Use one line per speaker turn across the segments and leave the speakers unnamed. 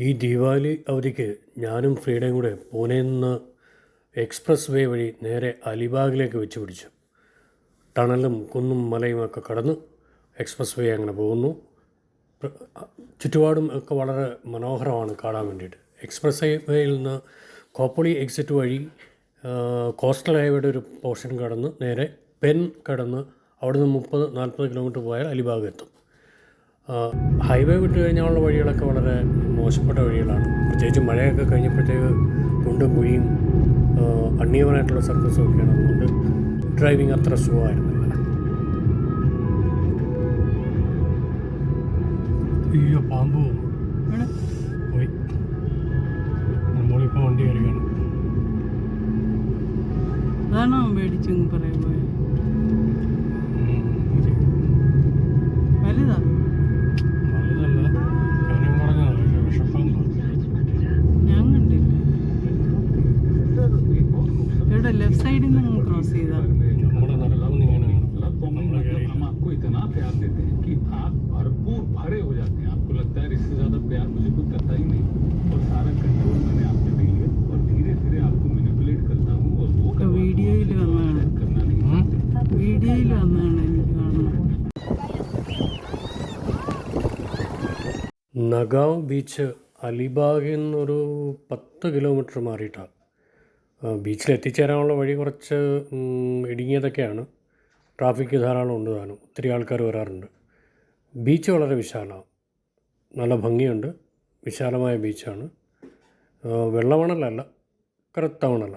ഈ ദീപാവലി അവധിക്ക് ഞാനും ഫ്രീഡയും കൂടെ പൂനെയിൽ നിന്ന് എക്സ്പ്രസ് വേ വഴി നേരെ അലിബാഗിലേക്ക് വെച്ച് പിടിച്ചു. ടണലും കുന്നും മലയും ഒക്കെ കടന്ന് എക്സ്പ്രസ് വേ അങ്ങനെ പോകുന്നു. ചുറ്റുപാടും ഒക്കെ വളരെ മനോഹരമാണ് കാണാൻ വേണ്ടിയിട്ട്. എക്സ്പ്രസ് വേയിൽ നിന്ന് കോപ്പളി എക്സിറ്റ് വഴി കോസ്റ്റൽ ഹൈവേയുടെ ഒരു പോർഷൻ കടന്ന് നേരെ പെൻ കടന്ന് അവിടുന്ന് മുപ്പത് നാൽപ്പത് കിലോമീറ്റർ പോയാൽ അലിബാഗ് എത്തും. ഹൈവേ വിട്ട് കഴിഞ്ഞാലുള്ള വഴികളൊക്കെ വളരെ മോശപ്പെട്ട വഴികളാണ്. പ്രത്യേകിച്ച് മഴയൊക്കെ കഴിഞ്ഞപ്പോഴത്തേക്ക് കുണ്ടും കുഴിയും അണ്ണീവനായിട്ടുള്ള സർഫസും ഒക്കെയാണ്. അതുകൊണ്ട് ഡ്രൈവിംഗ് അത്ര സുഖമായിരുന്നില്ല. അയ്യോ പാമ്പ് പോയി. നമ്മളിപ്പോൾ വണ്ടി കയറിയാണ്.
അതാണോ മേടിച്ചു പറയുമ്പോ
നഗാവ് ബീച്ച് അലിബാഗിൽ നിന്നൊരു പത്ത് കിലോമീറ്റർ മാറിയിട്ടാണ് ബീച്ചിൽ എത്തിച്ചേരാനുള്ള വഴി കുറച്ച് ഇടുങ്ങിയതൊക്കെയാണ്. ട്രാഫിക് ധാരാളം ഉണ്ട് താനും. ഒത്തിരി ആൾക്കാർ വരാറുണ്ട്. ബീച്ച് വളരെ വിശാലമാണ് നല്ല ഭംഗിയുണ്ട്. വിശാലമായ ബീച്ചാണ്. വെള്ളമണലല്ല കറുത്ത മണല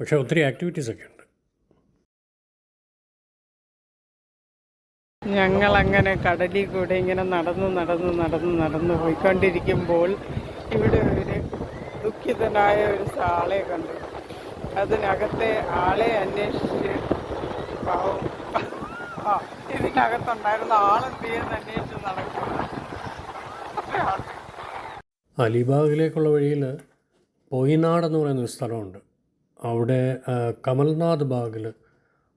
പക്ഷേ ഒത്തിരി ആക്ടിവിറ്റീസൊക്കെ
അങ്ങനെ കടലിൽ കൂടെ ഇങ്ങനെ നടന്ന് നടന്ന് നടന്ന് നടന്ന് പോയിക്കൊണ്ടിരിക്കുമ്പോൾ ഇവിടെ ഒരു ദുഃഖിതനായ ഒരു ആളെ കണ്ടു. അതിനകത്തെ ആളെ അന്വേഷിച്ച് പാവം. ഇതിനകത്തുണ്ടായിരുന്ന ആളെന്തിയെന്ന് അന്വേഷിച്ച് നടക്കുന്നു
അലിബാഗിലേക്കുള്ള വഴിയിൽ പൊയ്നാട് എന്ന് പറയുന്ന ഒരു സ്ഥലമുണ്ട്. അവിടെ കമൽനാഥ് ബാഗിൽ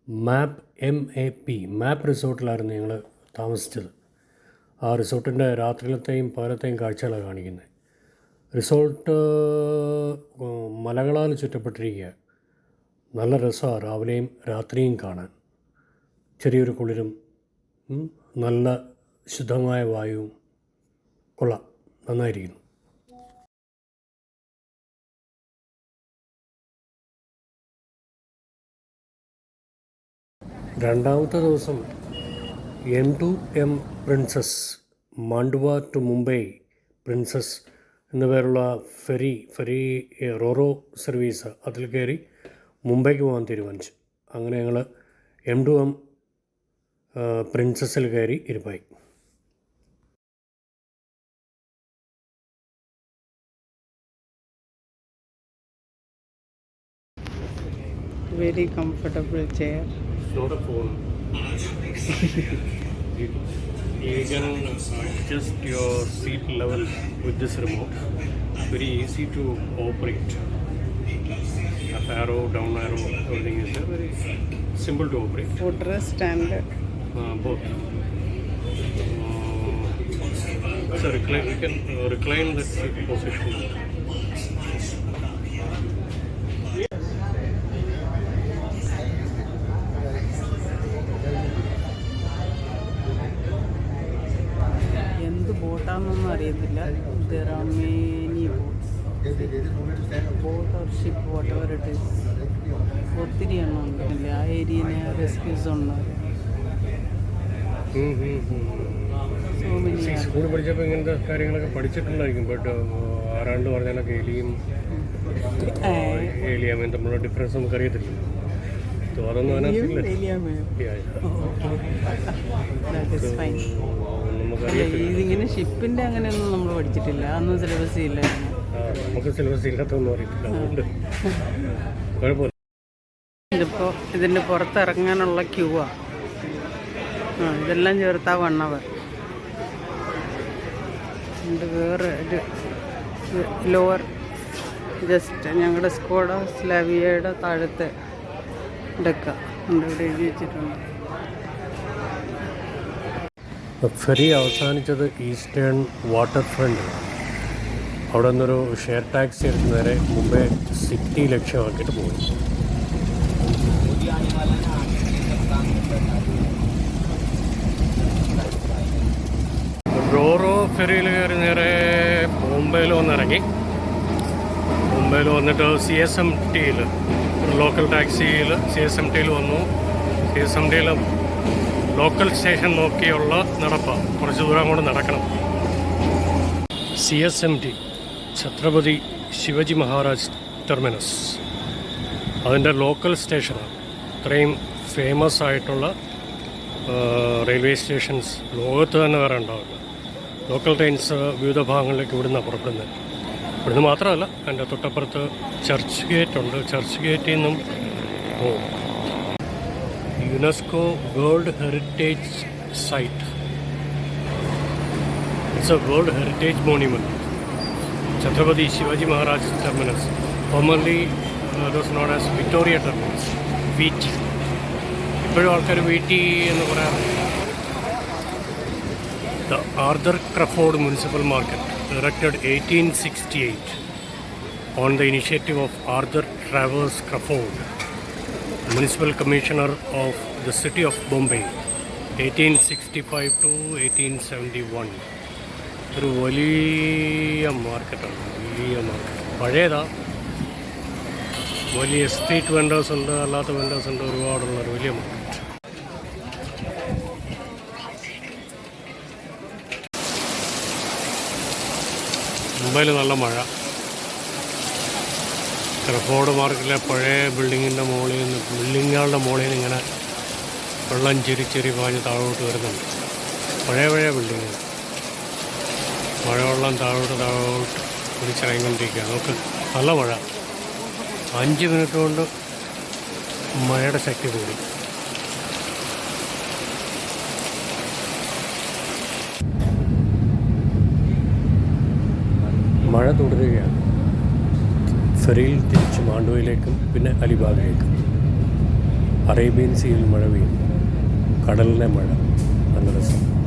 map M A P map റിസോർട്ടിലായിരുന്നു ഞങ്ങൾ താമസിച്ചത്. ആ റിസോർട്ടിന്റെ രാത്രിയിലത്തെയും പകലത്തെയും കാഴ്ചകളാണ് കാണിക്കുന്നത് റിസോർട്ട് മലകളാൽ ചുറ്റപ്പെട്ടിരിക്കുക. നല്ല രസമാണ് രാവിലെയും രാത്രിയും കാണാൻ. ചെറിയൊരു കുളിരും നല്ല ശുദ്ധമായ വായുവും. കൊള്ളാം. നന്നായിരിക്കുന്നു. രണ്ടാമത്തെ ദിവസം M two M Princess Mandwa to Mumbai Princess എന്ന പേരുള്ള ഫെറി ഫെറി റോറോ സർവീസ് അതിൽ കയറി മുംബൈക്ക് പോകാൻ തീരുമാനിച്ചു. അങ്ങനെ ഞങ്ങൾ എം ടു എം പ്രിൻസസിൽ കയറി ഇരുപ്പായി.
Very comfortable chair
It's not a phone. you, you can adjust your seat level with this remote. Very easy to operate. Up arrow, down arrow, everything is there. Very simple to operate.
Footrest and
Uh, both. Uh, so recline, you can uh, recline that seat position.
There boats. Or ship whatever it is is ഒത്തിരി എണ്ണം ഉണ്ടല്ലേ? ആ ഏരിയനെ rescue ഉണ്ട് so many
സ്കൂളിൽ പഠിച്ചപ്പോൾ ഇങ്ങനത്തെ കാര്യങ്ങളൊക്കെ പഠിച്ചിട്ടുണ്ടായിരിക്കും ബട്ട് ആരാണ്ട് പറഞ്ഞാലൊക്കെ എലിയും ഏലിയാമയും തമ്മിലുള്ള ഡിഫറൻസ് നമുക്കറിയത്തില്ല So അതൊന്നും അതിനകത്തില്ല.
ഇതിങ്ങനെ ഷിപ്പിന്റെ അങ്ങനെയൊന്നും നമ്മൾ പഠിച്ചിട്ടില്ല. അന്നും സിലബസ് ഇല്ല
നമുക്ക് സിലബസ് ഇല്ലാത്തൊന്നും അതുകൊണ്ട്. കുഴപ്പമില്ല.
ഇതിപ്പോ ഇതിന്റെ പുറത്തിറങ്ങാനുള്ള ക്യൂ ആ. ഇതെല്ലാം ചേർത്താ വൺ അവർ വേറെ ഒരു ലോവർ ജസ്റ്റ് ഞങ്ങളുടെ സ്കോഡ സ്ലാവിയയുടെ താഴത്തെ ഡെക്ക ഉണ്ട് ഇവിടെ എഴുതി വെച്ചിട്ടുണ്ട്.
ഫെറി അവസാനിച്ചത് ഈസ്റ്റേൺ വാട്ടർ ഫ്രണ്ട് അവിടെ നിന്നൊരു ഷെയർ ടാക്സി എടുത്ത് നേരെ മുംബൈ സിറ്റി ലക്ഷ്യമാക്കിയിട്ട് പോയി. റോറോ ഫെറിയിൽ കയറി നേരെ മുംബൈയിൽ വന്നിറങ്ങി. മുംബൈയിൽ വന്നിട്ട് സി എസ് എം ടിയിൽ ലോക്കൽ ടാക്സിയിൽ സി എസ് എം ടിയിൽ വന്നു. സി എസ് എം ടിയിൽ ലോക്കൽ സ്റ്റേഷൻ നോക്കിയുള്ള നടപ്പാണ് കുറച്ച് ദൂരം കൂടെ നടക്കണം. C S M T Chhatrapati Shivaji Maharaj terminus. അതിന്റെ ലോക്കൽ സ്റ്റേഷനാണ് ഇത്രയും ഫേമസ് ആയിട്ടുള്ള റെയിൽവേ സ്റ്റേഷൻസ് ലോകത്ത് തന്നെ വേറെ ഉണ്ടാവില്ല. ലോക്കൽ ട്രെയിൻസ് വിവിധ ഭാഗങ്ങളിലേക്ക് ഇവിടുന്ന് പുറപ്പെടുന്നത്. ഇവിടുന്ന് മാത്രമല്ല എന്റെ തൊട്ടപ്പുറത്ത് ചർച്ച് ഗേറ്റ് ഉണ്ട്. ചർച്ച് ഗേറ്റിൽ നിന്നും പോകും UNESCO world heritage site it's a world heritage monument Chhatrapati Maharaj Maharaj terminus formerly those known as Victoria terminus V T ഇപ്പോഴും ആൾക്കാർ വീട്ടി എന്ന് പറയാറുണ്ട്. The Arthur Crawford municipal market erected 1868 on the initiative of Arthur Travers Crawford, Municipal Commissioner of the City of Bombay, 1865 to 1871. ഒരു വലിയ മാർക്കറ്റാണ് വലിയ market പഴയതാ. വലിയ സ്ട്രീറ്റ് വെൻഡേഴ്സ് ഉണ്ട് അല്ലാത്ത വെൻഡേഴ്സ് ഉണ്ട് ഒരുപാടുള്ള ഒരു വലിയ മാർക്കറ്റ് മുംബൈയിൽ നല്ല മഴ. ക്രഫോർഡ് മാർക്കിലെ പഴയ ബിൽഡിങ്ങിന്റെ മുകളിൽ നിന്ന് ബിൽഡിങ്ങുകളുടെ മുകളിൽ നിന്ന് ഇങ്ങനെ വെള്ളം ചിരിച്ചിരി പാഞ്ഞ് താഴോട്ട് വരുന്നുണ്ട്. പഴയ പഴയ ബിൽഡിങ്ങുകൾ. മഴവെള്ളം താഴോട്ട് താഴോട്ട് കുടിച്ചിറങ്ങിക്കൊണ്ടിരിക്കുക നമുക്ക് നല്ല മഴ. അഞ്ച് മിനിറ്റ് കൊണ്ട് മഴയുടെ ശക്തി കൂടി. മഴ തുടരുകയാണ്. ഫെറിയിൽ തിരിച്ച് മാണ്ഡുവയിലേക്കും പിന്നെ അലിബാഗിലേക്കും. അറേബ്യൻ സീയിൽ മഴ പെയ്യും കടലിലെ മഴ. നല്ല രസം.